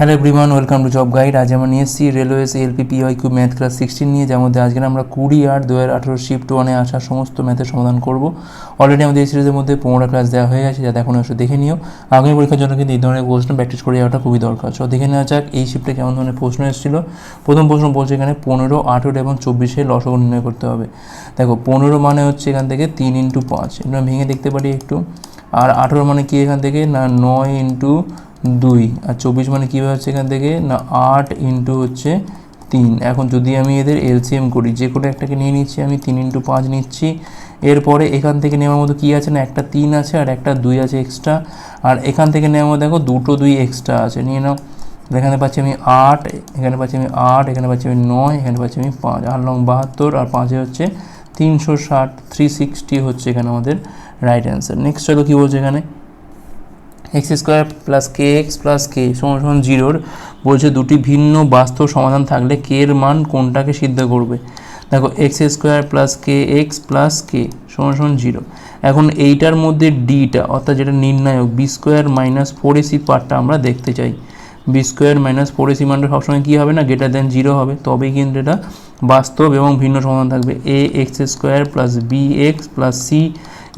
Hello everyone welcome to job guide আজ আমরা নিয়ে এসেছি railways LP PYQ math class sixteen নিয়ে, যার মধ্যে আজকে আমরা কুড়ি আট দু হাজার আঠারো শিফট ওয়ানে আসা সমস্ত ম্যাথের সমাধান করব। অলরেডি আমাদের এই সিরিজের মধ্যে পনেরো ক্লাস দেওয়া হয়ে গেছে, যাতে এখন এসে দেখে নিও। আগামী পরীক্ষার জন্য কিন্তু এই ধরনের প্রশ্ন প্র্যাকটিস করে যাওয়াটা খুবই দরকার। সো দেখে নেওয়া যাক, এই শিফটে কেমন ধরনের প্রশ্ন এসেছিল। প্রথম প্রশ্ন বলছে এখানে পনেরো, আঠেরো এবং চব্বিশে লসগু নির্ণয় করতে হবে। দেখো, পনেরো মানে হচ্ছে এখান থেকে তিন ইন্টু পাঁচ। এটা ভেঙে দেখতে পারি একটু। আর আঠেরো মানে কি এখান থেকে? না, নয় ইন্টু দুই। আর চব্বিশ মানে কীভাবে হচ্ছে এখান থেকে? না, আট ইন্টু হচ্ছে তিন। এখন যদি আমি এদের এলসিএম করি, যে কোনো একটাকে নিয়ে নিচ্ছি, আমি তিন ইন্টু পাঁচ নিচ্ছি। এরপরে এখান থেকে নেওয়ার মতো কী আছে? না, একটা তিন আছে আর একটা দুই আছে এক্সট্রা আর এখান থেকে নেওয়ার মতো দেখো, দুটো দুই এক্সট্রা আছে। নিয়ে নাও। এখানে পাচ্ছি আমি আট, এখানে পাচ্ছি আমি আট, এখানে পাচ্ছি আমি নয়, এখানে পাচ্ছি আমি পাঁচ। আট লং বাহাত্তর, আর পাঁচে হচ্ছে তিনশো ষাট। থ্রি সিক্সটি হচ্ছে এখানে আমাদের রাইট অ্যান্সার নেক্সট চলো কী বলছে এখানে? X square plus k x plus k সমান জিরোর বলছে দুটি ভিন্ন বাস্তব সমাধান থাকলে কে এর মান কোনটাকে সিদ্ধ করবে? দেখো x square plus k x plus k সমান সমান জিরো। এখন এইটার মধ্যে ডিটা অর্থাৎ যেটা নির্ণায়ক b square minus four ac পার্টটা আমরা দেখতে চাই। B square minus four ac মানটা সবসময় কী হবে না? গ্রেটার দেন জিরো হবে। তবেই কিন্তু এটা বাস্তব এবং ভিন্ন সমাধান থাকবে। A x square plus b x plus c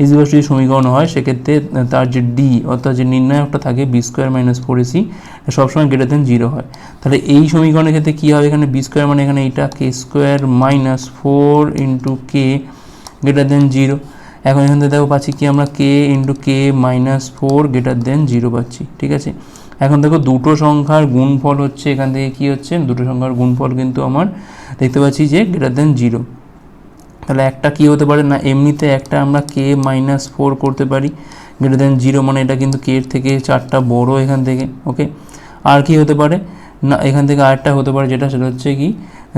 ইজিবাস যদি সমীকরণ হয়, সেক্ষেত্রে তার যে ডি অর্থাৎ যে নির্ণায়কটা থাকে b square minus four ac সবসময় গ্রেটার দেন জিরো হয়। তাহলে এই সমীকরণের ক্ষেত্রে কী হবে এখানে? বি স্কোয়ার মানে এখানে এইটা k square minus four into k greater than zero এখন এখান থেকে দেখো পাচ্ছি কি আমরা k into k minus four greater than zero পাচ্ছি, ঠিক আছে? এখন দেখো দুটো সংখ্যার গুণফল হচ্ছে, এখান থেকে কী হচ্ছে? দুটো সংখ্যার গুণফল কিন্তু আমার দেখতে পাচ্ছি যে গ্রেটার দেন জিরো তাহলে একটা কি হতে পারে? না, এমনিতে একটা আমরা কে মাইনাস ফোর করতে পারি। গ্রেটার দেন জিরো মানে এটা কিন্তু কে এর থেকে চারটা বড় এখান থেকে ওকে আর কি হতে পারে? না, এখান থেকে আরেকটা হতে পারে যেটা, সেটা হচ্ছে কি,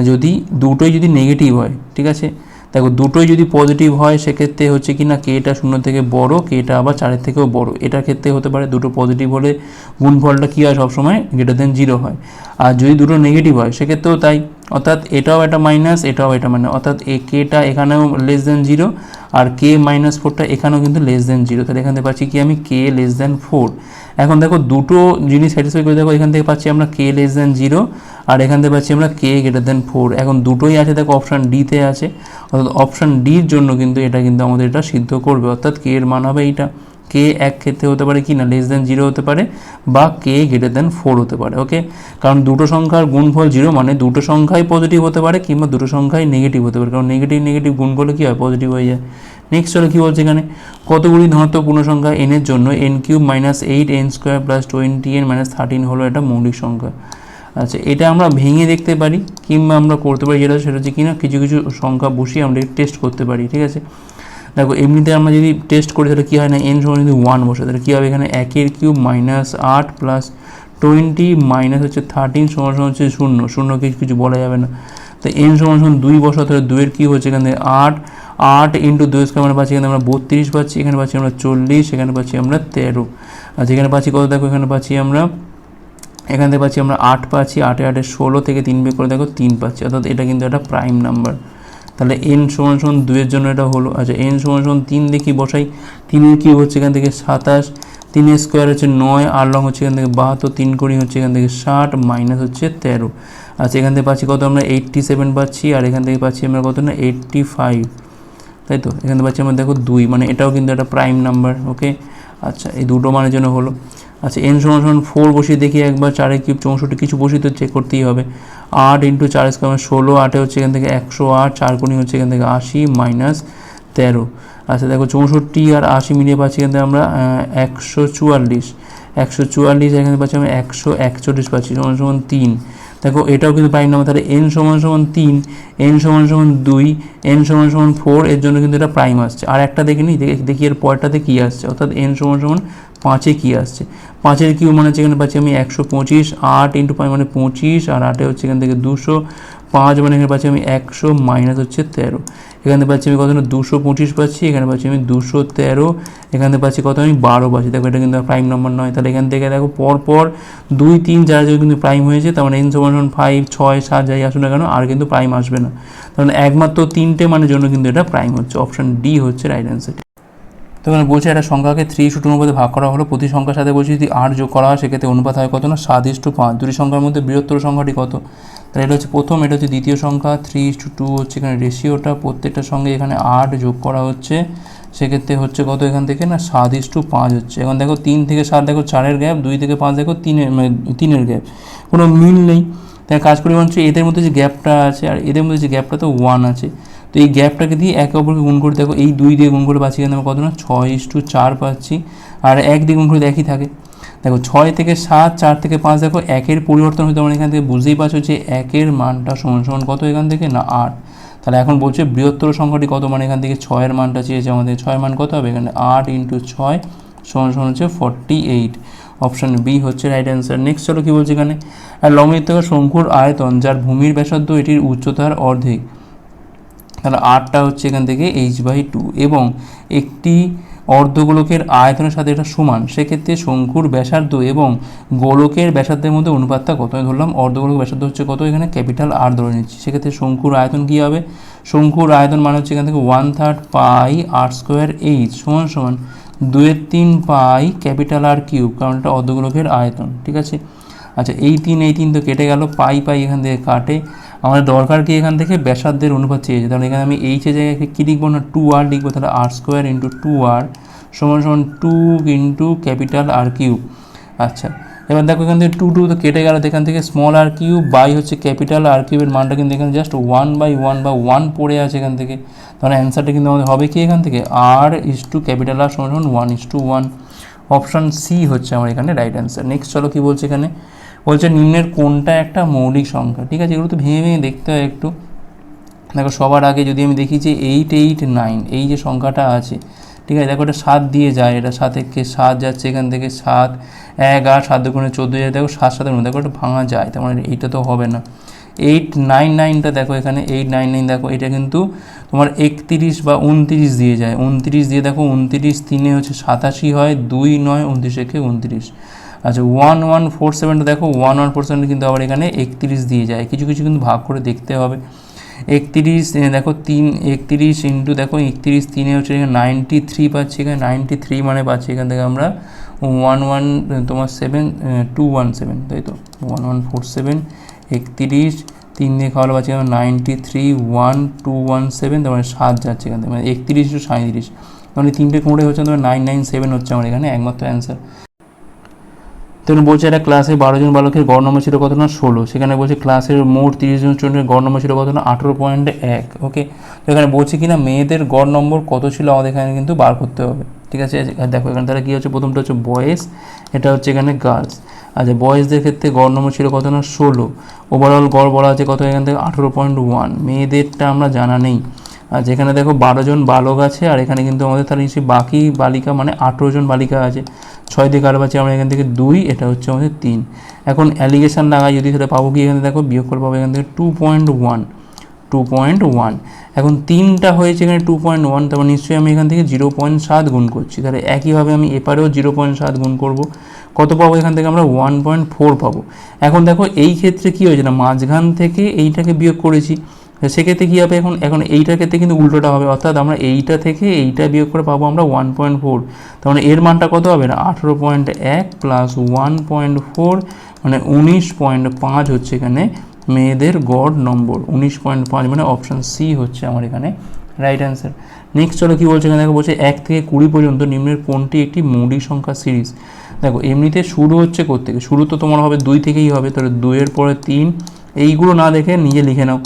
যদি দুটোই যদি নেগেটিভ হয়, ঠিক আছে? দেখো, দুটোই যদি পজিটিভ হয়, সেক্ষেত্রে হচ্ছে কি না কেটা শূন্য থেকে বড় কেটা আবার চারের থেকেও বড়। এটার ক্ষেত্রে হতে পারে দুটো পজিটিভ হলে গুণফলটা কী হয়? সবসময় গ্রেটার দেন জিরো হয়। আর যদি দুটো নেগেটিভ হয়, সেক্ষেত্রেও তাই। অর্থাৎ এটাও একটা মাইনাস এটাও এটা মানে অর্থাৎ এ কেটা এখানেও লেস দেন জিরো আর কে মাইনাস ফোরটা এখানেও কিন্তু লেস দেন জিরো তাহলে এখান থেকে পাচ্ছি কি আমি কে লেস দেন ফোর এখন দেখো দুটো জিনিস স্যাটিসফাই করে দেখো, এখান থেকে পাচ্ছি আমরা কে লেস দেন জিরো আর এখান থেকে পাচ্ছি আমরা কে গ্রেটার দেন ফোর এখন দুটোই আছে, দেখো অপশান ডিতে আছে। অর্থাৎ অপশান ডির জন্য কিন্তু এটা কিন্তু আমাদের এটা সিদ্ধ করবে। অর্থাৎ কে এর মান হবে এইটা। কে এক ক্ষেত্রে হতে পারে কি না? লেস দেন জিরো হতে পারে বা কে গ্রেটার দেন ফোর হতে পারে ওকে কারণ দুটো সংখ্যার গুণফল জিরো মানে দুটো সংখ্যাই পজিটিভ হতে পারে কিংবা দুটো সংখ্যাই নেগেটিভ হতে পারে। কারণ নেগেটিভ নেগেটিভ গুণ করলে কী হয়? পজিটিভ হয়ে যায়। নেক্সট চলো কী বলছে এখানে? কতগুলি ধনাত্মক পূর্ণ সংখ্যা এনের জন্য n cube minus eight n square plus twenty n minus thirteen হলো এটা মৌলিক সংখ্যা। আচ্ছা এটা আমরা ভেঙে দেখতে পারি কিংবা আমরা করতে পারি যেটা, সেটা হচ্ছে কিনা কিছু কিছু সংখ্যা বসিয়ে আমরা টেস্ট করতে পারি, ঠিক আছে? দেখো এমনিতে আমরা যদি টেস্ট করি, তাহলে কী হয় না এন সমান যদি ওয়ান বসে, তাহলে কী হবে এখানে একের কিউব মাইনাস আট প্লাস টোয়েন্টি মাইনাস হচ্ছে থার্টিন সমান সমান হচ্ছে শূন্য। শূন্য কিছু কিছু বলা যাবে না। তো এন সমান সমান দুই বসা তাহলে দুইয়ের কিউব হচ্ছে এখানে আট। আট ইন্টু দুই স্কোয়ার আমরা পাচ্ছি এখানে আমরা বত্রিশ পাচ্ছি, এখানে পাচ্ছি আমরা চল্লিশ, এখানে পাচ্ছি আমরা তেরো। আচ্ছা এখানে পাচ্ছি কত দেখো, এখানে পাচ্ছি আমরা, এখান থেকে পাচ্ছি আমরা আট পাচ্ছি, আটে আটে ষোলো থেকে তিন বের করে দেখো তিন পাচ্ছি। অর্থাৎ এটা কিন্তু একটা প্রাইম নাম্বার তাহলে এন সমান সমান দুইয়ের জন্য এটা হলো আচ্ছা এন সমান সমান তিন দেখি বসাই? তিনের কি হচ্ছে এখান থেকে সাতাশ, তিনের স্কোয়ার হচ্ছে নয়, আর লং হচ্ছে এখান থেকে বাহাত্তর, তিন কুড়ি হচ্ছে এখান থেকে ষাট, মাইনাস হচ্ছে তেরো। আচ্ছা এখান থেকে পাচ্ছি কত আমরা? এইট্টি সেভেন পাচ্ছি, আর এখান থেকে পাচ্ছি আমরা কত না? এইট্টি ফাইভ তাই তো? এখান থেকে পাচ্ছি আমরা দেখো দুই মানে এটাও কিন্তু একটা প্রাইম নাম্বার ওকে আচ্ছা এই দুটো মানের জন্য হলো। আচ্ছা এন সমান সমান ফোর বসিয়ে দেখি একবার, চারে কিউব চৌষট্টি, কিছু বসিয়ে তো চেক করতেই হবে। আট ইন্টু চার স্কোয়ার ষোলো, আটে হচ্ছে এখান থেকে একশো আট, চার কোণি হচ্ছে এখান থেকে আশি মাইনাস তেরো। আচ্ছা দেখো চৌষট্টি আর আশি মিলিয়ে পাচ্ছি এখান থেকে আমরা একশো চুয়াল্লিশ। একশো চুয়াল্লিশ এখানে পাচ্ছি আমরা একশো একচল্লিশ পাচ্ছি, সমান সমান তিন। দেখো, এটাও কিন্তু প্রাইম নাম্বার তাহলে এন সমান সমান তিন এন সমান সমান দুই এন সমান সমান ফোর এর জন্য কিন্তু এটা প্রাইম আসছে। আর একটা দেখে নিই, দেখি এর পরটাতে কী আসছে, অর্থাৎ এন সমান সমান পাঁচে কী আসছে। পাঁচের কিউ মানে হচ্ছে এখানে পাচ্ছি আমি একশো পঁচিশ, আট ইন্টু পাঁচ মানে পঁচিশ, আর আটে হচ্ছে এখান থেকে দুশো পাঁচ মানে এখানে পাচ্ছি আমি একশো মাইনাস হচ্ছে তেরো। এখানে পাচ্ছি আমি কত দুশো পঁচিশ পাচ্ছি, এখানে পাচ্ছি আমি দুশো তেরো। এখানে পাচ্ছি কত? আমি বারো পাচ্ছি। দেখো, এটা কিন্তু প্রাইম নম্বর নয়। তাহলে এখান থেকে দেখো পর পর দুই, তিন যারা কিন্তু প্রাইম হয়েছে। তার মানে এন সমান ফাইভ ছয়, সাত, যাই আসুন না কেন, আর কিন্তু প্রাইম আসবে না। তার মানে একমাত্র তিনটে মানের জন্য কিন্তু এটা প্রাইম হচ্ছে। অপশান ডি হচ্ছে রাইট অ্যান্সার তো বলছে একটা সংখ্যাকে থ্রি ইস্টু টুর মধ্যে ভাগ করা হলো। প্রতি সংখ্যার সাথে বলছে যদি আট যোগ করা হয়, সেক্ষেত্রে অনুপাত হয় কত না? সাত ইস্টু পাঁচ। দুটি সংখ্যার মধ্যে বৃহত্তর সংখ্যাটি কত? তাহলে এটা হচ্ছে প্রথম, এটা হচ্ছে দ্বিতীয় সংখ্যা থ্রি ইস্টু টু হচ্ছে এখানে রেশিওটা প্রত্যেকটার সঙ্গে এখানে আট যোগ করা হচ্ছে। সেক্ষেত্রে হচ্ছে কত এখান থেকে না? সাত ইস্টু পাঁচ হচ্ছে। এখন দেখো তিন থেকে সাত দেখো চারের গ্যাপ দুই থেকে পাঁচ দেখো তিনের মানে তিনের গ্যাপ কোনো মিল নেই। তাই কাজ করি হচ্ছে এদের মধ্যে যে গ্যাপটা আছে, আর এদের মধ্যে যে গ্যাপটা তো ওয়ান আছে। তো এই গ্যাপটাকে দিয়ে একে অপরকে গুণ করে দেখো, এই দুই দিয়ে গুণ করে পাচ্ছি এখানে আমরা কত না? ছয় ইস্টু চার পাচ্ছি। আর এক দিয়ে গুণ করে একই থাকে। দেখো ছয় থেকে সাত, চার থেকে পাঁচ দেখো একের পরিবর্তন হতে আমরা এখান থেকে বুঝতেই পারছ যে একের মানটা সমান সমান কত এখান থেকে? না, আট। তাহলে এখন বলছে বৃহত্তর সংখ্যাটি কত? মানে এখান থেকে ছয়ের মানটা চেয়েছে আমাদের। ছয় মান কত হবে? এখানে আট ইন্টু ছয় সমান সমান হচ্ছে ফর্টি এইট অপশান বি হচ্ছে রাইট অ্যান্সার নেক্সট চলো কী বলছে এখানে? আর লম্বিত শঙ্কুর আয়তন যার ভূমির ব্যাসার্ধ এটির উচ্চতার অর্ধেক। তাহলে আটটা হচ্ছে এখান থেকে এইচ বাই টু এবং একটি অর্ধগোলকের আয়তনের সাথে এটা সমান, সেক্ষেত্রে শঙ্কুর ব্যাসার্ধ এবং গোলকের ব্যাসার্ধের মধ্যে অনুপাতটা কত? আমি ধরলাম অর্ধগোলক ব্যাসার্ধ হচ্ছে কত? এখানে ক্যাপিটাল আর ধরে নিচ্ছি। সেক্ষেত্রে শঙ্কুর আয়তন কী হবে? শঙ্কুর আয়তন মানে হচ্ছে এখান থেকে one third pi r square h সমান সমান দুয়ের তিন পাই ক্যাপিটাল আর কিউব, কারণ এটা অর্ধগোলকের আয়তন, ঠিক আছে? আচ্ছা এই তিন এই তিন তো কেটে গেল পাই পাই এখান থেকে কাটে। আমাদের দরকার কি এখান থেকে ব্যাসার্ধের অনুপাত চেয়েছে? তাহলে এখানে আমি এইচের জায়গায় কী লিখব না? টু আর লিখব, তাহলে r square into two r সমান সমান two into capital r cube আচ্ছা এবার দেখো এখান থেকে টু টু তো কেটে গেল এখান থেকে স্মল আর কিউব বাই হচ্ছে ক্যাপিটাল আর কিউবের মানটা কিন্তু এখানে জাস্ট ওয়ান বাই ওয়ান বা ওয়ান পড়ে আছে এখান থেকে। তাহলে অ্যান্সারটা কিন্তু আমাদের হবে কি এখান থেকে? আর ইস টু ক্যাপিটাল আর সমান সমান one is two one option C হচ্ছে আমার এখানে রাইট অ্যান্সার নেক্সট চলো কী বলছে এখানে? বলছে নিম্নের কোনটা একটা মৌলিক সংখ্যা? ঠিক আছে, এগুলো তো ভেঙে ভেঙে দেখতে হয় একটু। দেখো, সবার আগে যদি আমি দেখি যে এইট এইট নাইন এই যে সংখ্যাটা আছে, ঠিক আছে, দেখো এটা সাত দিয়ে যায়, এটা সাত থেকে সাত যাচ্ছে এখান থেকে সাত, এক, আট, সাত দুগুণে চোদ্দ যায়, দেখো সাত, সাতের মধ্যে, দেখো এটা ভাঙা যায়, তার মানে এইটা তো হবে না। এইট নাইন নাইনটা দেখো এখানে এইট নাইন নাইন দেখো, এটা কিন্তু তোমার একত্রিশ বা উনত্রিশ দিয়ে যায়। উনত্রিশ দিয়ে দেখো, উনত্রিশ তিনে হচ্ছে সাতাশি হয়, দুই নয়, উনত্রিশ একে উনত্রিশ। আচ্ছা ওয়ান ওয়ান ফোর সেভেনটা দেখো ওয়ান ওয়ান ফোর সেভেন কিন্তু আবার এখানে একত্রিশ দিয়ে যায়। কিছু কিছু কিন্তু ভাগ করে দেখতে হবে। একত্রিশ দেখো, তিন, একত্রিশ ইন্টু দেখো, একত্রিশ তিনে হচ্ছে এখানে নাইনটি থ্রি পাচ্ছি এখানে। নাইনটি থ্রি মানে পাচ্ছি এখান থেকে আমরা ওয়ান ওয়ান তোমার সেভেন টু ওয়ান সেভেন তাই তো? ওয়ান ওয়ান ফোর সেভেন একত্রিশ তিন দিয়ে খাওয়ালো পাচ্ছি আমরা ninety three one two one seven তার মানে সাত যাচ্ছে এখান থেকে। মানে একত্রিশ টু সাঁত্রিশ মানে তিনটে কোমরে হচ্ছে তোমার নাইন নাইন সেভেন হচ্ছে আমার এখানে, একমাত্র অ্যান্সার তখন বলছে একটা ক্লাসে বারো জন বালকের গড় নম্বর ছিল কত না? ষোলো। সেখানে বলছে ক্লাসের মোট তিরিশ জন স্টুডেন্টের গড় নম্বর ছিল কত না? আঠেরো পয়েন্ট এক। ওকে তো এখানে বলছে কি না মেয়েদের গড় নম্বর কত ছিল আমাদের এখানে কিন্তু বার করতে হবে। ঠিক আছে? দেখো, এখানে তাহলে কী হচ্ছে? প্রথমটা হচ্ছে বয়েজ এটা হচ্ছে এখানে গার্লস আচ্ছা বয়েসদের ক্ষেত্রে গড় নম্বর ছিল কত না? ষোলো। ওভারঅল গড় বলা আছে কত এখান থেকে? আঠেরো পয়েন্ট ওয়ান মেয়েদেরটা আমরা জানা নেই। আর যেখানে দেখো বারো জন বালক আছে, আর এখানে কিন্তু আমাদের তাহলে নিশ্চয়ই বাকি বালিকা মানে আঠেরো জন বালিকা আছে। ছয় দিয়ে কারও পাচ্ছি আমরা এখান থেকে দুই, এটা হচ্ছে আমাদের তিন। এখন অ্যালিগেশন লাগাই যদি সেটা পাবো কি, এখানে দেখো বিয়োগ করে পাবো এখান থেকে two point one two point one এখন তিনটা হয়েছে এখানে টু পয়েন্ট ওয়ান তারপর নিশ্চয়ই আমি এখান থেকে জিরো পয়েন্ট সাত গুণ করছি। তাহলে একইভাবে আমি এপারেও জিরো পয়েন্ট সাত গুণ করব। কত পাবো এখান থেকে আমরা ওয়ান পয়েন্ট ফোর পাবো। এখন দেখো এই ক্ষেত্রে কী হয়েছে না, মাঝখান থেকে এইটাকে বিয়োগ করেছি। সেক্ষেত্রে কী হবে এখন? এখন এইটার ক্ষেত্রে কিন্তু উল্টোটা হবে। অর্থাৎ আমরা এইটা থেকে এইটা বিয়োগ করে পাবো আমরা ওয়ান পয়েন্ট ফোর তার মানে এর মানটা কত হবে না? আঠেরো পয়েন্ট এক প্লাস ওয়ান পয়েন্ট ফোর মানে উনিশ পয়েন্ট পাঁচ হচ্ছে এখানে মেয়েদের গড় নম্বর। উনিশ পয়েন্ট পাঁচ মানে অপশান সি হচ্ছে আমার এখানে রাইট অ্যান্সার নেক্সট চলো কী বলছে এখানে দেখো, বলছে এক থেকে কুড়ি পর্যন্ত নিম্নের কোনটি একটি মৌলিক সংখ্যা সিরিজ দেখো, এমনিতে শুরু হচ্ছে থেকে শুরু তো তোমার হবে দুই থেকেই হবে, তাহলে দুইয়ের পরে তিন। এইগুলো না দেখে নিজে লিখে নাও।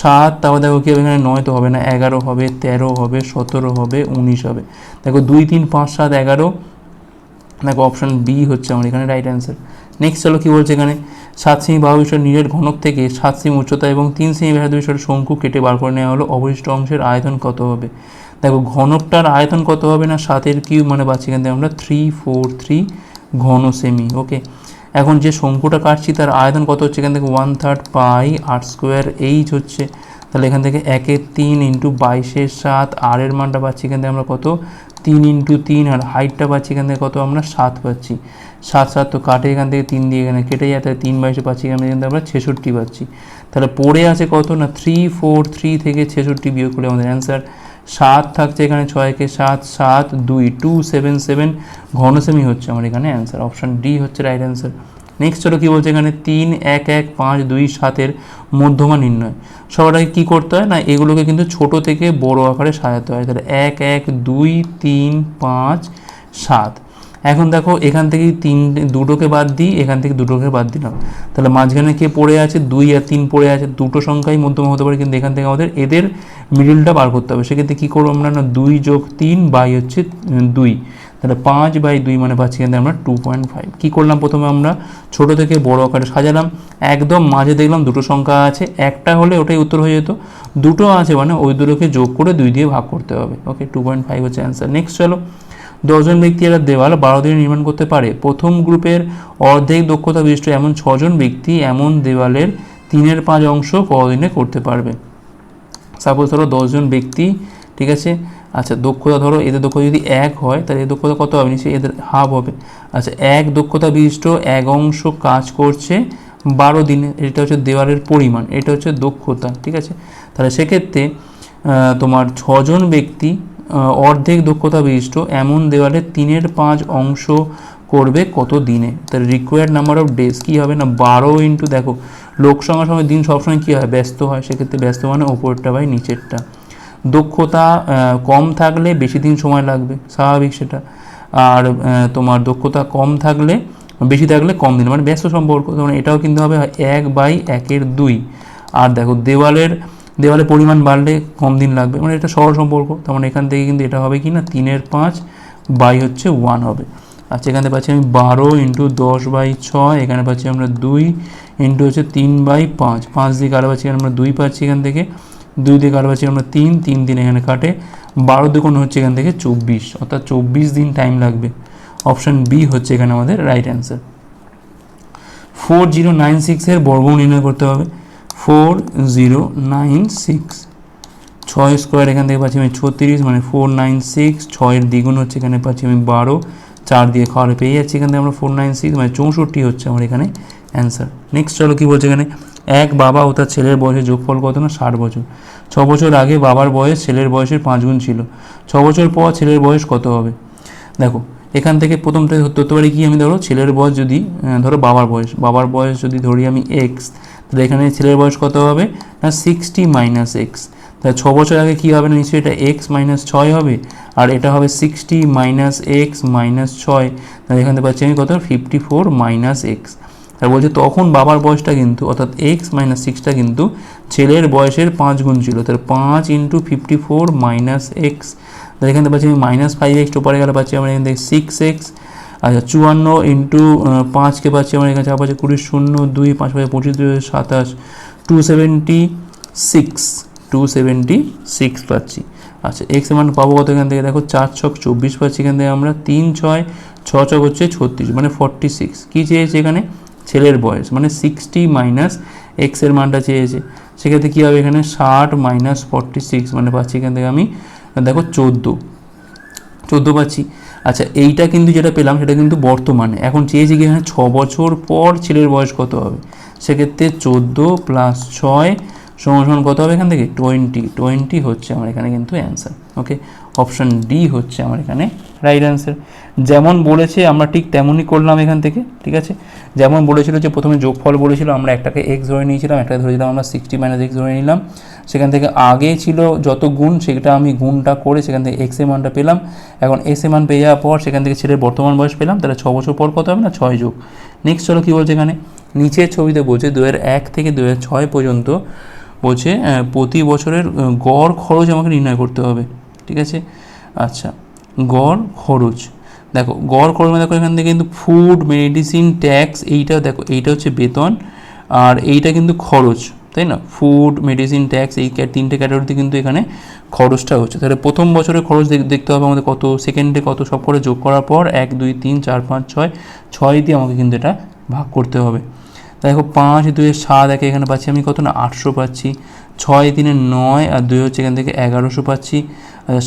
সাত, তারপর দেখো কি হবে এখানে? নয় তো হবে না, এগারো হবে, তেরো হবে, সতেরো হবে, উনিশ হবে। দেখো, দুই, তিন, পাঁচ, সাত, এগারো। দেখো অপশান বি হচ্ছে আমার এখানে রাইট অ্যান্সার নেক্সট চলো কী বলছে এখানে? সাত সেমি বাহু বিষয়ের নিজের ঘনক থেকে সাত সেমি উচ্চতা এবং তিন সেমি ব্যাসার্ধ বিষয়ের শঙ্কু কেটে বার করে নেওয়া হলো। অবশিষ্ট অংশের আয়তন কত হবে? দেখো, ঘনকটার আয়তন কত হবে না? সাতের কিউব মানে পাচ্ছি এখান থেকে আমরা থ্রি ফোর থ্রি ঘন সেমি ওকে এখন যে শঙ্কুটা কাটছি, তার আয়তন কত হচ্ছে? এখান থেকে ওয়ান থার্ড পাই আট স্কোয়ার এইচ হচ্ছে। তাহলে এখান থেকে একের তিন ইন্টু বাইশের সাত আর এর মানটা পাচ্ছি এখান থেকে আমরা কত? তিন ইন্টু তিন, আর হাইটটা পাচ্ছি এখান থেকে কত? আমরা সাত পাচ্ছি। সাত সাত তো কাটে এখান থেকে তিন দিয়ে এখানে কেটে যায়, তাহলে তিন বাইশে পাচ্ছি এখান থেকে আমরা ছেষট্টি পাচ্ছি। তাহলে পড়ে আছে কত না? থ্রি ফোর থ্রি থেকে ছেষট্টি বিয়োগ করে আমাদের অ্যান্সার সাত থাকছে এখানে ছয়কে সাত সাত, দুই টু সেভেন সেভেন ঘনসেমি হচ্ছে আমার এখানে অ্যান্সার অপশান ডি হচ্ছে রাইট অ্যান্সার নেক্সট চলো কী বলছে এখানে? তিন, এক এক, পাঁচ, দুই, সাতের মধ্যমা নির্ণয়। সবাইকে কী করতে হয়? না, এগুলোকে কিন্তু ছোট থেকে বড় আকারে সাজাতে হয়। তাহলে এক এক, দুই, তিন, পাঁচ, সাত। এখন দেখো, এখান থেকে তিন, দুটোকে বাদ দিই, এখান থেকে দুটোকে বাদ দিলাম। তাহলে মাঝখানে কে পড়ে আছে? দুই আর তিন পড়ে আছে। দুটো সংখ্যাই মধ্যম হতে পারে কিন্তু এখান থেকে আমাদের এদের মিডিলটা বার করতে হবে। সেক্ষেত্রে কী করব আমরা না দুই যোগ তিন বাই হচ্ছে দুই। তাহলে পাঁচ বাই দুই মানে পাচ্ছি থেকে আমরা টু পয়েন্ট ফাইভ কী করলাম প্রথমে আমরা? ছোট থেকে বড় আকারে সাজালাম। একদম মাঝে দেখলাম দুটো সংখ্যা আছে। একটা হলে ওটাই উত্তর হয়ে যেত। দুটো আছে মানে ওই দুটোকে যোগ করে দুই দিয়ে ভাগ করতে হবে। ওকে টু পয়েন্ট ফাইভ হচ্ছে অ্যান্সার নেক্সট চলো। দশজন ব্যক্তি একটা দেওয়াল বারো দিনে নির্মাণ করতে পারে। প্রথম গ্রুপের অর্ধেক দক্ষতা বিশিষ্ট এমন ছজন ব্যক্তি এমন দেওয়ালের তিনের পাঁচ অংশ কদিনে করতে পারবে। সাপোজ ধরো দশজন ব্যক্তি, ঠিক আছে? আচ্ছা দক্ষতা ধরো, এদের দক্ষতা যদি এক হয়, তাহলে এদের দক্ষতা কত হবে? নিশ্চয়ই এদের হাফ হবে। আচ্ছা এক দক্ষতা বিশিষ্ট এক অংশ কাজ করছে বারো দিনে, এটা হচ্ছে দেওয়ালের পরিমাণ, এটা হচ্ছে দক্ষতা, ঠিক আছে? তাহলে সেক্ষেত্রে তোমার ছজন ব্যক্তি অর্ধেক দক্ষতা বিশিষ্ট এমন দেওয়ালের তিনের পাঁচ অংশ করবে কত দিনে? তার রিকোয়ার্ড নাম্বার অফ ডেজ কী হবে না? বারো ইন্টু দেখো লোক সংখ্যার সময় দিন সবসময় কী হয়? ব্যস্ত হয়। সেক্ষেত্রে ব্যস্ত মানে ওপরটা বাই নিচেরটা। দক্ষতা কম থাকলে বেশি দিন সময় লাগবে। স্বাভাবিক সেটা। আর তোমার দক্ষতা কম থাকলে বেশি থাকলে কম দিন। মানে ব্যস্ত সম্পর্ক। তোমার এটাও কিন্তু হবে এক বাই একের দুই। আর দেখো, দেওয়ালের দেওয়ালের পরিমাণ বাড়লে কম দিন লাগবে। মানে এটা সহজ সম্পর্ক। তার মানে এখান থেকে কিন্তু এটা হবে কি না? তিনের পাঁচ বাই হচ্ছে ওয়ান হবে। আচ্ছা এখানে পাচ্ছি আমি বারো ইন্টু দশ বাই ছয়, এখানে পাচ্ছি আমরা দুই ইন্টু হচ্ছে তিন বাই পাঁচ। পাঁচ দিকে আরও পাচ্ছি আমরা দুই পাচ্ছি এখান থেকে। দুই দিকে আরও পাচ্ছি আমরা তিন তিন দিন এখানে কাটে। বারো দুগুণ হচ্ছে এখান থেকে চব্বিশ, অর্থাৎ চব্বিশ দিন টাইম লাগবে। অপশান বি হচ্ছে এখানে আমাদের right answer four zero nine সিক্সের বর্গমূল নির্ণয় করতে হবে। ফোর জিরো নাইন সিক্স ছয় স্কোয়ার এখান থেকে পাচ্ছি আমি ছত্রিশ মানে ফোর নাইন সিক্স ছয়ের দ্বিগুণ হচ্ছে এখানে পাচ্ছি আমি বারো। চার দিয়ে খাওয়ালে পেয়ে যাচ্ছি এখান থেকে আমরা ফোর নাইন সিক্স মানে চৌষট্টি হচ্ছে আমার এখানে অ্যান্সার নেক্সট চলো কী বলছে এখানে? এক বাবা ও তার ছেলের বয়সের যোগফল কত না? ষাট বছর। ছ বছর আগে বাবার বয়স ছেলের বয়সের পাঁচ গুণ ছিল। ছ বছর পর ছেলের বয়স কত হবে? দেখো, এখান থেকে প্রথমটা ধরতে পারি কি আমি ধরো? ছেলের বয়স যদি ধরো বাবার বয়স। বাবার বয়স যদি ধরি আমি এক্স তাহলে এখানে ছেলের বয়স কত হবে? না সিক্সটি মাইনাস এক্স তাহলে ছ বছর আগে কী হবে না? নিশ্চয়ই এটা এক্স মাইনাস ছয় হবে, আর এটা হবে সিক্সটি মাইনাস এক্স মাইনাস ছয়। তাহলে এখান থেকে পাচ্ছি আমি কত? ফিফটি ফোর মাইনাস এক্স আর বলছে তখন বাবার বয়সটা কিন্তু, অর্থাৎ এক্স মাইনাস সিক্সটা কিন্তু ছেলের বয়সের পাঁচ গুণ ছিল। তাহলে পাঁচ into fifty four minus x তাহলে এখান পাচ্ছি আমি মাইনাস ফাইভ এক্স পরে গেলে পাচ্ছি আমরা এখান থেকে সিক্স এক্স আচ্ছা চুয়ান্ন ইন্টু পাঁচকে পাচ্ছি আমার এখানে চার পাচ্ছে কুড়ি শূন্য, দুই, পাঁচ পাঁচ পঁচিশ, দুই, সাতাশ two seventy six two seventy six পাচ্ছি। আচ্ছা এক্স মান পাবো কত এখান থেকে? দেখো, চার ছক চব্বিশ পাচ্ছি এখান থেকে আমরা। তিন ছয়, ছ ছক হচ্ছে ছত্রিশ মানে ফর্টি সিক্স কী চেয়েছে এখানে? ছেলের বয়স মানে সিক্সটি মাইনাস এক্সের মানটা চেয়েছে। সেক্ষেত্রে কী হবে এখানে? ষাট মাইনাস ফর্টি সিক্স মানে পাচ্ছি এখান থেকে আমি, দেখো, চোদ্দ। চোদ্দ পাচ্ছি। আচ্ছা এইটা কিন্তু যেটা পেলাম, সেটা কিন্তু বর্তমানে। এখন চেয়েছি কি এখানে ছ বছর পর ছেলের বয়স কত হবে? সেক্ষেত্রে চোদ্দ প্লাস ছয় সমান সমান কত হবে এখান থেকে? টোয়েন্টি টোয়েন্টি হচ্ছে আমার এখানে কিন্তু অ্যান্সার ওকে অপশান ডি হচ্ছে আমার এখানে রাইট অ্যান্সার যেমন বলেছে, আমরা ঠিক তেমনই করলাম এখান থেকে, ঠিক আছে? যেমন বলেছিল যে প্রথমে যোগফল বলেছিল, আমরা একটাকে এক্স ধরে নিয়েছিলাম, একটাকে ধরেছিলাম আমরা সিক্সটি মাইনাস এক্স ধরে নিলাম। সেখান থেকে আগে ছিল যত গুণ, সেটা আমি গুণটা করে সেখান থেকে এক্সের মানটা পেলাম। এখন এক্সের মান পেয়ে যাওয়ার পর সেখান থেকে ছেলের বর্তমান বয়স পেলাম, তাহলে ছ বছর পর কত হবে না? ছয় যোগ। নেক্সট চলো কী বলছে এখানে? নিচের ছবিতে বলছে দু এক থেকে দু ছয় পর্যন্ত বলছে প্রতি বছরের গড় খরচ আমাকে নির্ণয় করতে হবে, ঠিক আছে? আচ্ছা গড় খরচ, দেখো, গড় খরচ মানে দেখো এখান থেকে কিন্তু ফুড মেডিসিন ট্যাক্স এইটা দেখো, এইটা হচ্ছে বেতন, আর এইটা কিন্তু খরচ, তাই না? ফুড মেডিসিন ট্যাক্স এই তিনটে ক্যাটাগরিতে কিন্তু এখানে খরচটা হচ্ছে। তাহলে প্রথম বছরের খরচ দেখ- দেখতে হবে আমাদের কত সেকেন্ডে কত সব করে যোগ করার পর, এক, দুই, তিন, চার, পাঁচ, ছয় ছয় দিয়ে আমাকে কিন্তু এটা ভাগ করতে হবে। দেখো পাঁচ, দুয়ে সাত, একে এখানে পাচ্ছি আমি কত না? আটশো পাচ্ছি। ছয় তিনে নয় আর দুই হচ্ছে এখান থেকে এগারোশো পাচ্ছি।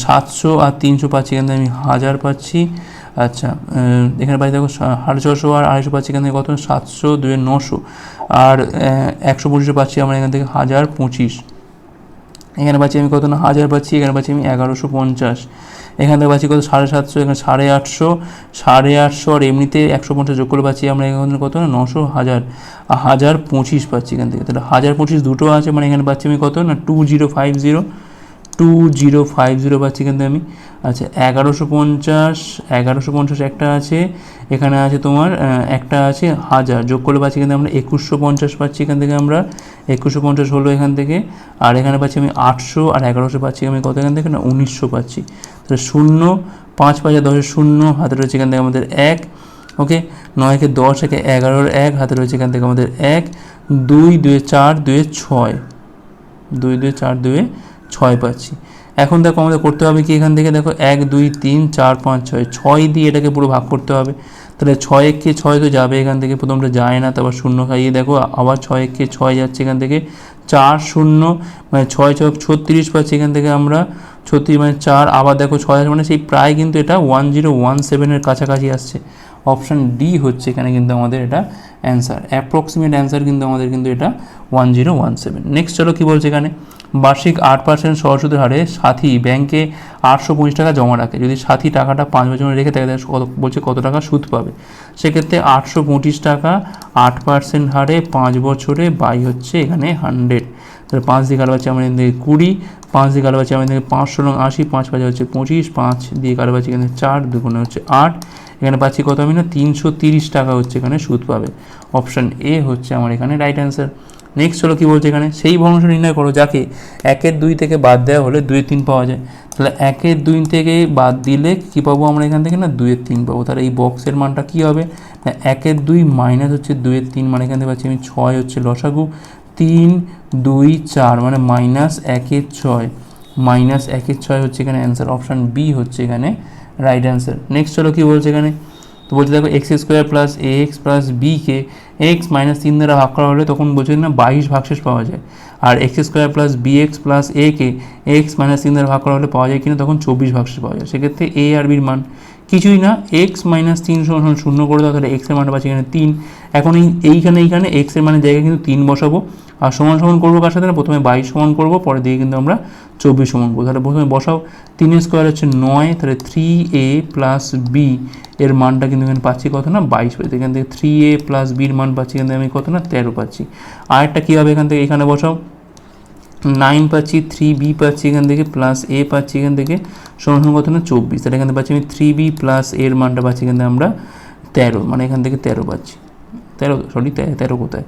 সাতশো আর তিনশো পাচ্ছি, এখান থেকে আমি হাজার পাচ্ছি। আচ্ছা এখানে পাচ্ছি দেখো সাড়ে ছশো আর আড়াইশো পাচ্ছি, এখান থেকে কত সাতশো, দুয়ে নশো। আর একশো পঁচিশশো পাচ্ছি আমরা এখান থেকে হাজার পঁচিশ। এখানে পাচ্ছি আমি কত না? হাজার পাচ্ছি, এখানে পাচ্ছি আমি এগারোশো পঞ্চাশ। এখান থেকে পাচ্ছি কত? সাড়ে সাতশো, এখানে সাড়ে আটশো। সাড়ে আটশো আর এমনিতে একশো পঞ্চাশ যোগ করে পাচ্ছি আমরা এখান থেকে কত না? নশো হাজার। আর হাজার পঁচিশ পাচ্ছি এখান থেকে। তাহলে হাজার পঁচিশ দুটো আছে মানে এখানে পাচ্ছি আমি কত না? Two zero five zero. Two zero five zero পাচ্ছি থেকে আমি। আচ্ছা এগারোশো পঞ্চাশ এগারোশো পঞ্চাশ একটা আছে, এখানে আছে তোমার একটা আছে হাজার। যোগ করলে পাচ্ছি থেকে আমরা একুশশো পঞ্চাশ পাচ্ছি এখান থেকে আমরা। একুশশো পঞ্চাশ হলো এখান থেকে, আর এখানে পাচ্ছি আমি আটশো, আর এগারোশো পাচ্ছি আমি কত এখান থেকে না, উনিশশো পাচ্ছি। তাহলে শূন্য, পাঁচ পাঁচে দশের শূন্য, হাতে রয়েছে এখান থেকে আমাদের এক, ওকে? নয়কে দশ, একে এগারোর এক, হাতে রয়েছে এখান থেকে আমাদের এক, দুই দুয়ে চার দুয়ে ছয়। দুই দুই চার দুয়ে ছয় পাচ্ছি। এখন দেখো আমাদের করতে হবে কি? এখান থেকে দেখো এক, দুই, তিন, চার, পাঁচ, ছয়। ছয় দিয়ে এটাকে পুরো ভাগ করতে হবে। তাহলে ছয় একে ছয় তো যাবে এখান থেকে, প্রথমটা যায় না, তারপর শূন্য খাইয়ে দেখো আবার ছয় একে ছয় যাচ্ছে এখান থেকে। চার, শূন্য মানে ছয় ছয়, ছত্রিশ পাচ্ছি এখান থেকে আমরা। ছত্রিশ মানে চার, আবার দেখো ছয় মানে সেই প্রায় কিন্তু এটা ওয়ান জিরো ওয়ান সেভেনের কাছাকাছি আসছে। অপশান ডি হচ্ছে এখানে কিন্তু আমাদের এটা অ্যান্সার অ্যাপ্রক্সিমেট অ্যান্সার কিন্তু আমাদের কিন্তু এটা one zero one seven next চলো কী বলছে এখানে? বার্ষিক আট পার্সেন্ট সহসুদের হারে সাথী ব্যাংকে আটশো পঁচিশ টাকা জমা রাখে। যদি সাথী টাকাটা পাঁচ বছর রেখে থাকে, তাহলে কত বলছে কত টাকা সুদ পাবে? সেক্ষেত্রে আটশো পঁচিশ টাকা আট পার্সেন্ট হারে পাঁচ বছরে বাই হচ্ছে এখানে হান্ড্রেড তাহলে পাঁচ দিয়ে কালো পাচ্ছি আমাদের এখান কুড়ি, পাঁচ দিয়ে কালো পাচ্ছি আমাদের পাঁচশো রং আশি, পাঁচ পাঁচে হচ্ছে পঁচিশ, পাঁচ দিয়ে কালো পাচ্ছি এখানে চার দুগুণে হচ্ছে আট। এখানে পাচ্ছি কত আমি না? তিনশো তিরিশ টাকা হচ্ছে এখানে সুদ পাবে। অপশান এ হচ্ছে আমার এখানে রাইট অ্যান্সার নেক্সট হলো কী বলছে এখানে? সেই ভগ্নাংশ নির্ণয় করো যাকে একের দুই থেকে বাদ দেওয়া হলে দুইয়ের তিন পাওয়া যায়। তাহলে একের দুই থেকে বাদ দিলে কী পাবো আমরা এখান থেকে না? দুইয়ের তিন পাবো। তাহলে এই বক্সের মানটা কী হবে? না, একের দুই মাইনাস হচ্ছে দুইয়ের তিন মানে এখান থেকে পাচ্ছি আমি ছয় হচ্ছে লসাগু। তিন, দুই, চার মানে মাইনাস একের ছয়। মাইনাস একের ছয় হচ্ছে এখানে অ্যান্সার অপশান বি হচ্ছে এখানে রাইট অ্যান্সার নেক্সট হলো কী বলছে এখানে? তো বলছে দেখো x square plus a x plus bike x minus তিন দ্বারা ভাগ করা হলে তখন বলছে না বাইশ ভাগশেষ পাওয়া যায়। আর x square plus b x plus a k x minus তিন দ্বারা ভাগ করা হলে পাওয়া যায় কিনা তখন চব্বিশ ভাগশেষ পাওয়া যায়। সেক্ষেত্রে এ আর বির মান কিছুই না এক্স মাইনাস তিন সমান শূন্য করে দাও, তাহলে এক্সের মানটা পাচ্ছি এখানে তিন। এখন এই এইখানে এইখানে এক্সের মানের জায়গায় কিন্তু তিন বসাবো। আর সমান সমান করব কার সাথে না? প্রথমে বাইশ সমান করব পরে দিয়ে কিন্তু আমরা চব্বিশ সমান করব। তাহলে প্রথমে বসাও। তিনের স্কোয়ার হচ্ছে নয়, তাহলে থ্রি এ প্লাস বি এর মানটা কিন্তু এখানে পাচ্ছি কত না? বাইশ পাচ্ছি এখান থেকে থ্রি এ প্লাস বির মান পাচ্ছি এখান থেকে আমি কত না? তেরো পাচ্ছি। আরেকটা কী হবে এখান থেকে? এখানে বসাও। নাইন পাচ্ছি থ্রি বি পাচ্ছি এখান থেকে প্লাস এ পাচ্ছি এখান থেকে সমান কত না চব্বিশ। তাহলে এখান পাচ্ছি আমি থ্রি বি প্লাস এর মানটা পাচ্ছি এখান আমরা তেরো মানে এখান থেকে তেরো পাচ্ছি। তেরো সরি তেরো কোথায়?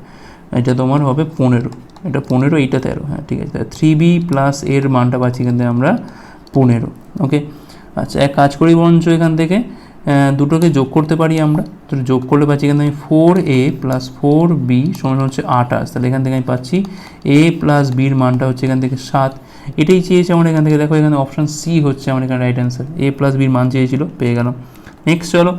এটা তোমার হবে পনেরো। এটা পনেরো, এইটা তেরো হ্যাঁ ঠিক আছে। থ্রি বি প্লাস এর মানটা পাচ্ছি এখান থেকে আমরা পনেরো ওকে আচ্ছা এক কাজ করি বরঞ্চ এখান থেকে দুটোকে যোগ করতে পারি আমরা। তো যোগ করলে পাচ্ছি এখান আমি four a plus four b সমান হচ্ছে আঠাশ। তাহলে এখান থেকে আমি পাচ্ছি এ প্লাস বির মানটা হচ্ছে এখান থেকে সাত। এটাই চেয়েছে আমার এখান থেকে। দেখো এখানে অপশান সি হচ্ছে আমার এখানে রাইট অ্যান্সার এ প্লাস বির মান চেয়েছিল, পেয়ে গেলাম। নেক্সট চলো।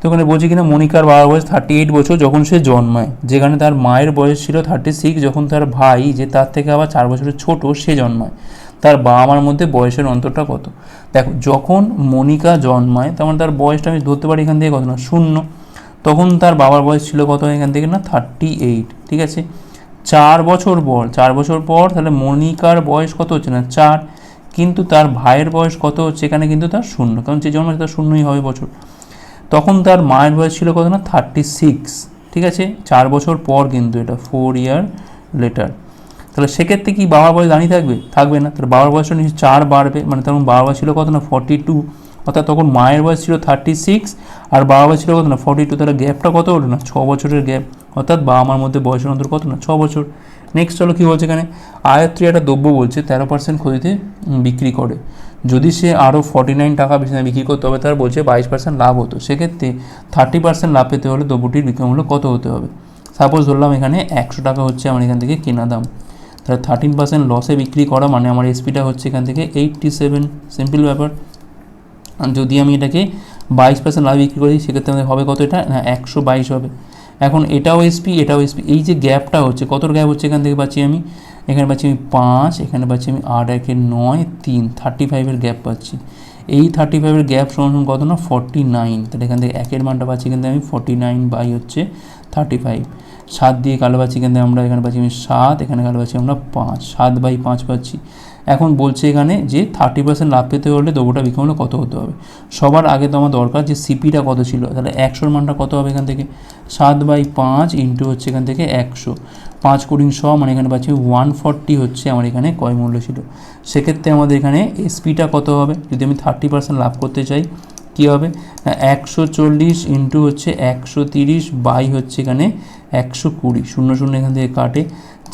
তো ওখানে বলছে কিনা, মনিকার বাবার বয়স থার্টি এইট বছর যখন সে জন্মায়। যেখানে তার মায়ের বয়স ছিল থার্টি সিক্স যখন তার ভাই, যে তার থেকে আবার চার বছরের ছোট, সে জন্মায়। তার বাবা মার মধ্যে বয়সের অন্তরটা কত? দেখো, যখন মনিকা জন্মায়, তখন তার বয়সটা আমি ধরতে পারি এখান থেকে কত না শূন্য। তখন তার বাবার বয়স ছিল কত এখান থেকে না? থার্টি এইট ঠিক আছে? চার বছর পর, চার বছর পর তাহলে মনিকার বয়স কত হচ্ছে না? চার। কিন্তু তার ভাইয়ের বয়স কত হচ্ছে? এখানে কিন্তু তার শূন্য। কারণ যে জন্মায় তার শূন্যই হবে বছর। তখন তার মায়ের বয়স ছিল কত না? থার্টি সিক্স ঠিক আছে? চার বছর পর কিন্তু এটা ফোর ইয়ার লেটার তাহলে সেক্ষেত্রে কি বাবার বয়স দাঁড়িয়ে থাকবে? থাকবে না। তাহলে বাবার বয়সটা নিশ্চয়ই চার বাড়বে। মানে তখন বাবার বয়স ছিল কত না? ফর্টি টু অর্থাৎ তখন মায়ের বয়স ছিল থার্টি সিক্স আর বাবা বয়স ছিল কত না? ফর্টি টু তাহলে গ্যাপটা কত হলো না? ছ বছরের গ্যাপ অর্থাৎ বাবা মার মধ্যে বয়সের অন্তর কত না? ছ বছর। নেক্সট চলো কী বলছে এখানে? আয়ত্রী একটা দ্রব্য বলছে, তেরো পার্সেন্ট ক্ষতিতে বিক্রি করে। যদি সে আরও ফর্টি নাইন টাকা বেশি বিক্রি করতে হবে, তার বলছে বাইশ পার্সেন্ট লাভ হতো। সেক্ষেত্রে থার্টি পার্সেন্ট লাভ পেতে হলে দ্রব্যটির বিক্রয় মূল্য কত হতে হবে? সাপোজ ধরলাম এখানে একশো টাকা হচ্ছে আমার এখান থেকে কেনা দাম। তাহলে থার্টিন পার্সেন্ট লসে বিক্রি করা মানে আমার এসপিটা হচ্ছে এখান থেকে এইটটি সেভেন সিম্পল ব্যাপার যদি আমি এটাকে বাইশ পার্সেন্ট লাভ বিক্রি করি, সেক্ষেত্রে আমাদের হবে কত এটা? না একশো বাইশ হবে। এখন এটাও এসপি এটাও এসপি এই যে গ্যাপটা হচ্ছে কত গ্যাপ হচ্ছে এখান থেকে পাচ্ছি আমি? এখানে পাচ্ছি আমি পাঁচ, এখানে পাচ্ছি আমি আট, একে নয়, তিন থার্টি ফাইভের গ্যাপ পাচ্ছি। এই থার্টি ফাইভের গ্যাপ সমান কত না? ফর্টি নাইন তাহলে এখান থেকে একের মানটা পাচ্ছি কিন্তু আমি ফর্টি নাইন বাই হচ্ছে থার্টি ফাইভ সাত দিয়ে কালো পাচ্ছি কিন্তু আমরা, এখানে পাচ্ছি আমি সাত, এখানে কালো পাচ্ছি আমরা পাঁচ। সাত বাই পাঁচ পাচ্ছি। এখন বলছে এখানে যে থার্টি পার্সেন্ট লাভ পেতে হলে দ্রব্যটা বিক্রি কত হতে হবে? সবার আগে তো আমার দরকার যে সিপিটা কত ছিল, তাহলে একশোর মানটা কত হবে এখান থেকে? সাত বাই পাঁচ ইন্টু হচ্ছে এখান থেকে একশো। পাঁচ কোডিং শ মানে এখানে পাচ্ছি ওয়ান ফর্টি হচ্ছে আমার এখানে কয় মূল্য ছিল। সেক্ষেত্রে আমাদের এখানে এসপিটা কত হবে? যদি আমি থার্টি পার্সেন্ট লাভ করতে চাই, কী হবে? একশো চল্লিশ ইন্টু হচ্ছে একশো তিরিশ বাই হচ্ছে এখানে একশো কুড়ি। শূন্য শূন্য এখান থেকে কাটে।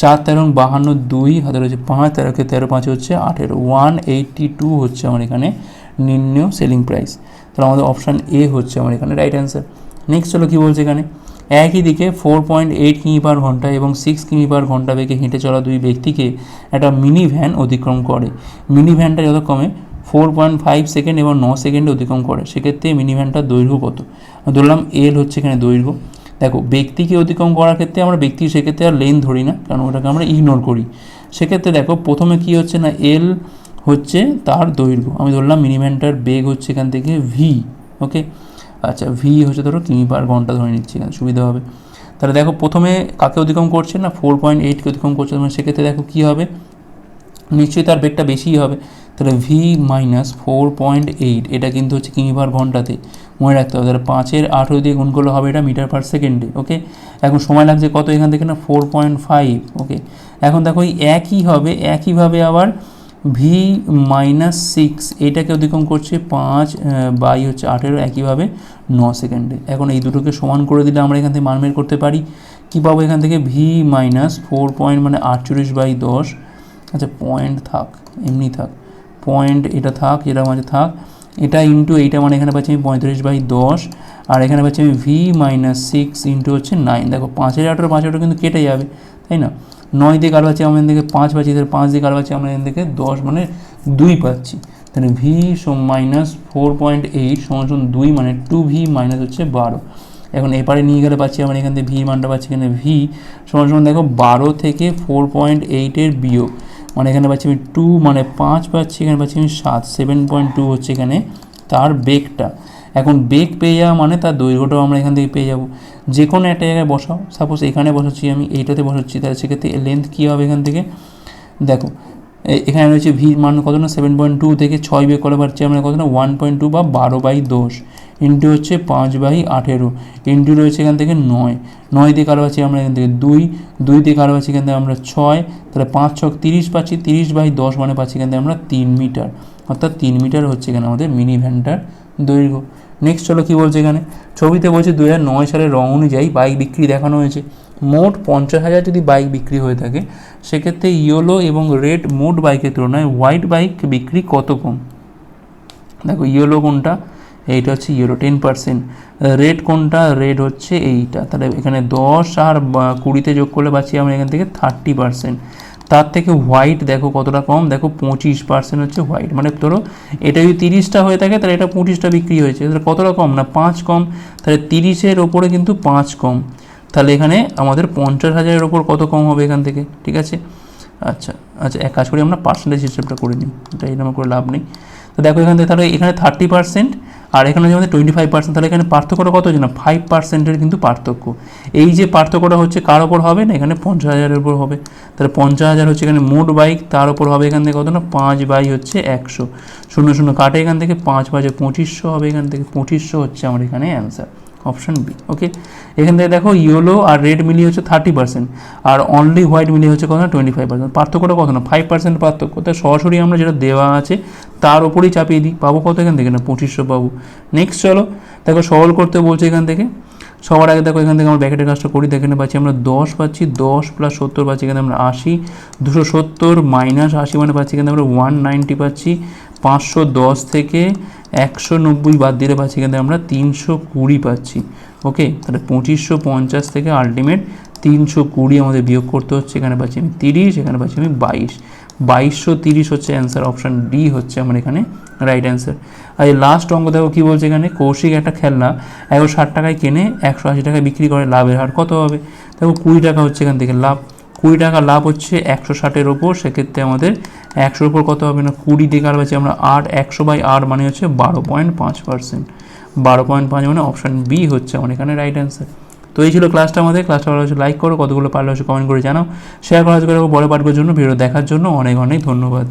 চার তেরো বাহান্ন দুই হাতে রয়েছে পাঁচ তেরোকে তেরো পাঁচ হচ্ছে আঠেরো। ওয়ান এইটটি টু হচ্ছে আমার এখানে নিম্ন সেলিং প্রাইস তাহলে আমাদের অপশান এ হচ্ছে আমার এখানে রাইট অ্যান্সার নেক্সট হলো কী বলছে এখানে? একই দিকে ফোর পয়েন্ট এইট কিমি পার ঘণ্টা এবং সিক্স কিমি পার ঘণ্টা বেগে হেঁটে চলা দুই ব্যক্তিকে একটা মিনি ভ্যান অতিক্রম করে। মিনি ভ্যানটা যত যথাক্রমে ফোর পয়েন্ট ফাইভ সেকেন্ড এবং ন সেকেন্ডে অতিক্রম করে। সেক্ষেত্রে মিনি ভ্যানটার দৈর্ঘ্য কত? ধরলাম এল হচ্ছে এখানে দৈর্ঘ্য। দেখো, ব্যক্তিকে অতিক্রম করার ক্ষেত্রে আমরা ব্যক্তি, সেক্ষেত্রে আর লেন ধরি না, কারণ ওটাকে আমরা ইগনোর করি। সেক্ষেত্রে দেখো, প্রথমে কি হচ্ছে না এল হচ্ছে তার দৈর্ঘ্য। আমি ধরলাম মিনিভ্যানটার বেগ হচ্ছে এখান থেকে ভি ওকে আচ্ছা ভি হচ্ছে ধরো কিমি পার ঘণ্টা ধরে নিচ্ছি এখানে, সুবিধা হবে। তাহলে দেখো, প্রথমে কাকে অতিক্রম করছে না ফোর পয়েন্ট এইটকে অতিক্রম করছে মানে সেক্ষেত্রে দেখো কী হবে? নিশ্চয়ই তার বেগটা বেশিই হবে। তাহলে v minus four point eight এটা কিন্তু হচ্ছে কিমি পার ঘন্টাতে। মনে রাখতে হবে তাহলে পাঁচের আঠেরো দিয়ে গুণ করলে হবে এটা মিটার পার সেকেন্ডে ওকে এখন সময় লাগছে কত এখান থেকে না? ফোর পয়েন্ট ফাইভ ওকে এখন দেখো একই হবে একইভাবে আবার ভি মাইনাস সিক্স এটাকে অতিক্রম করছে পাঁচ বাই হচ্ছে আঠেরো একইভাবে ন সেকেন্ডে। এখন এই দুটোকে সমান করে দিলে আমরা এখান থেকে মান বের করতে পারি। কী পাবো এখান থেকে? ভি মাইনাস ফোর পয়েন্ট মানে আটচল্লিশ বাই দশ। আচ্ছা পয়েন্ট থাক, এমনি থাক। পয়েন্ট এটা থাক এটা মাঝে থাক। এটা ইন্টু এইটা মানে এখানে পাচ্ছি আমি পঁয়ত্রিশ বাই দশ, আর এখানে পাচ্ছি আমি ভি মাইনাস সিক্স ইন্টু হচ্ছে নাইন দেখো পাঁচের আঠেরো, পাঁচ আঠেরো কিন্তু কেটে যাবে, তাই না? নয় দিয়ে কার পাচ্ছি? আমরা এখান থেকে পাঁচ পাচ্ছি, তাহলে পাঁচ দিয়ে কার পাচ্ছি? আমরা এখান থেকে দশ মানে দুই পাচ্ছি। তাহলে ভি সম মাইনাস ফোর পয়েন্ট এইট সমান দুই মানে টু ভি মাইনাস হচ্ছে বারো। এখন এপারে নিয়ে গেলে পাচ্ছি আমরা এখান থেকে ভি মানটা পাচ্ছি এখানে ভি সমান সমান দেখো বারো থেকে ফোর পয়েন্ট এইটের বিয়োগ। মানে এখানে পাচ্ছি আমি টু মানে পাঁচ পাচ্ছি, এখানে পাচ্ছি আমি সাত সেভেন পয়েন্ট টু হচ্ছে এখানে তার বেগটা। এখন বেগ পেয়ে যাওয়া মানে তার দৈর্ঘ্যটাও আমরা এখান থেকে পেয়ে যাব। যে কোনো একটা জায়গায় বসাও। সাপোজ এখানে বসাচ্ছি আমি, এইটাতে বসাচ্ছি, তাহলে সেক্ষেত্রে লেন্থ কী হবে এখান থেকে? দেখো এখানে রয়েছে ভি মান কত না সেভেন পয়েন্ট টু থেকে ছয় বেগ করে পাচ্ছি আমরা কত না ওয়ান পয়েন্ট টু বা বারো বাই দশ। ইন্টু হচ্ছে পাঁচ বাই আঠেরো। ইন্টু রয়েছে এখান থেকে নয়। নয় দিয়ে কারও পাচ্ছি আমরা এখান থেকে দুই। দুই দিয়ে কারও পাচ্ছি এখান থেকে আমরা ছয়। তাহলে পাঁচ ছক তিরিশ পাচ্ছি, তিরিশ বাই দশ মানে পাচ্ছি এখান থেকে আমরা তিন মিটার। অর্থাৎ তিন মিটার হচ্ছে এখানে আমাদের মিনি ভ্যানটার দৈর্ঘ্য। নেক্সট চলো কী বলছে এখানে? ছবিতে বলছে দু হাজার নয় সালের রং অনুযায়ী বাইক বিক্রি দেখানো হয়েছে। মোট পঞ্চাশ হাজার যদি বাইক বিক্রি হয়ে থাকে, সেক্ষেত্রে ইয়েলো এবং রেড মোট বাইকের তুলনায় হোয়াইট বাইক বিক্রি কত কম? দেখো ইয়েলো কোনটা? এইটা হচ্ছে ইয়েলো টেন পার্সেন্ট রেড কোনটা? রেড হচ্ছে এইটা। তাহলে এখানে দশ আর কুড়িতে যোগ করলে পাচ্ছি আমরা এখান থেকে থার্টি পার্সেন্ট তার থেকে হোয়াইট দেখো কতটা কম? দেখো পঁচিশ পার্সেন্ট হচ্ছে হোয়াইট মানে ধরো এটা যদি তিরিশটা হয়ে থাকে, তাহলে এটা পঁচিশটা বিক্রি হয়েছে। তাহলে কতটা কম? না, পাঁচ কম। তাহলে তিরিশের ওপরে কিন্তু পাঁচ কম। তাহলে এখানে আমাদের পঞ্চাশ হাজারের ওপর কত কম হবে এখান থেকে? ঠিক আছে? আচ্ছা আচ্ছা এক কাজ করি, আমরা পার্সেন্টেজ হিসেবটা করে নিই। এটা এরকম করে লাভ নেই। তো দেখো এখান থেকে তাহলে এখানে থার্টি পার্সেন্ট আর এখানে যেমন টোয়েন্টি ফাইভ পার্সেন্ট তাহলে এখানে পার্থক্যটা কত হচ্ছে না ফাইভ পার্সেন্টের কিন্তু পার্থক্য। এই যে পার্থক্যটা হচ্ছে কার ওপর হবে না? এখানে পঞ্চাশ হাজারের উপর হবে। তাহলে পঞ্চাশ হাজার হচ্ছে এখানে মোট বাইক তার উপর হবে এখান থেকে কত না? পাঁচ বাই হচ্ছে একশো। শূন্য শূন্য কাটে এখান থেকে, পাঁচ বাজে পঁচিশশো হবে এখান থেকে, পঁচিশশো হচ্ছে আমার এখানে অ্যান্সার অপশন বি ওকে এখান থেকে দেখো ইয়েলো আর রেড মিলিয়ে হচ্ছে থার্টি পার্সেন্ট আর অনলি হোয়াইট মিলিয়ে হচ্ছে কত না টোয়েন্টি ফাইভ পার্সেন্ট পার্থক্যটা কত না ফাইভ পার্সেন্ট পার্থক্য। তাই সরাসরি আমরা যেটা দেওয়া আছে, তার ওপরেই চাপিয়ে দিই। পাবো কত এখান থেকে না? পঁচিশশো পাবো। নেক্সট চলো, দেখো সরল করতে বলছে এখান থেকে। সবার আগে দেখো, এখান থেকে আমরা ব্যাকেটের কাজটা করি দেখেন পাচ্ছি আমরা দশ পাচ্ছি, দশ প্লাস সত্তর পাচ্ছি এখানে আমরা আশি, দুশো সত্তর মাইনাস আশি মানে পাচ্ছি এখানে আমরা ওয়ান নাইনটি পাচ্ছি, পাঁচশো দশ থেকে একশো নব্বই বাদ দিলে পাচ্ছি এখানে আমরা তিনশো কুড়ি পাচ্ছি ওকে তাহলে পঁচিশশো পঞ্চাশ থেকে আলটিমেট তিনশো কুড়ি আমাদের বিয়োগ করতে হচ্ছে, এখানে পাচ্ছি আমি তিরিশ, এখানে পাচ্ছি আমি বাইশ, বাইশশো তিরিশ হচ্ছে অ্যান্সার অপশান ডি হচ্ছে আমার এখানে রাইট অ্যান্সার আর এই লাস্ট অঙ্ক দেখো কী বলছে এখানে? কৌশিক একটা খেলনা একশো ষাট টাকায় কেনে একশো আশি টাকায় বিক্রি করে, লাভের হার কত হবে? দেখো কুড়ি টাকা হচ্ছে এখান থেকে লাভ। কুড়ি টাকা লাভ হচ্ছে একশো ষাটের ওপর, সেক্ষেত্রে আমাদের একশোর ওপর কত হবে না? কুড়ি দিয়ে আর পাচ্ছি আমরা আট, একশো বাই আট মানে হচ্ছে বারো পয়েন্ট পাঁচ পার্সেন্ট বারো পয়েন্ট পাঁচ মানে অপশান বি হচ্ছে আমার এখানে রাইট অ্যান্সার তো এই ছিল ক্লাসটা আমাদের। ক্লাসটা ভালো হচ্ছে লাইক করো, কতগুলো পারলে হচ্ছে কমেন্ট করে জানাও। শেয়ার করা হচ্ছে পরে পাঠকের জন্য ভিডিও দেখার জন্য অনেক অনেক ধন্যবাদ।